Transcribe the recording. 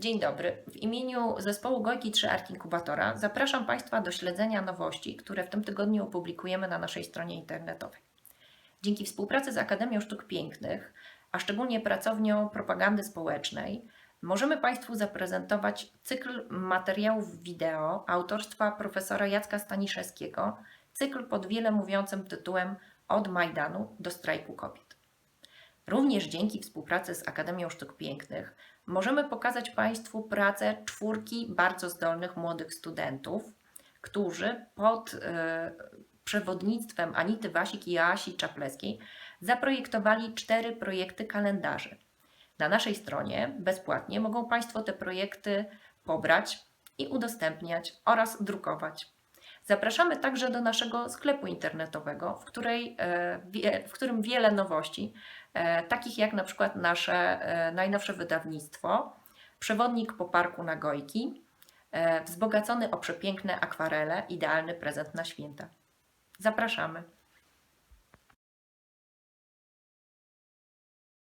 Dzień dobry. W imieniu zespołu Gojki 3 Art Inkubatora zapraszam Państwa do śledzenia nowości, które w tym tygodniu opublikujemy na naszej stronie internetowej. Dzięki współpracy z Akademią Sztuk Pięknych, a szczególnie pracownią propagandy społecznej, możemy Państwu zaprezentować cykl materiałów wideo autorstwa profesora Jacka Staniszewskiego, cykl pod wiele mówiącym tytułem Od Majdanu do strajku kobiet. Również dzięki współpracy z Akademią Sztuk Pięknych możemy pokazać Państwu pracę czwórki bardzo zdolnych młodych studentów, którzy pod e, przewodnictwem Anity Wasik i Joasi Czapleskiej zaprojektowali cztery projekty kalendarzy. Na naszej stronie bezpłatnie mogą Państwo te projekty pobrać i udostępniać oraz drukować. Zapraszamy także do naszego sklepu internetowego, w, której, e, w którym wiele nowości, e, takich jak na przykład nasze e, najnowsze wydawnictwo, przewodnik po parku na Gojki, e, wzbogacony o przepiękne akwarele, idealny prezent na święta. Zapraszamy.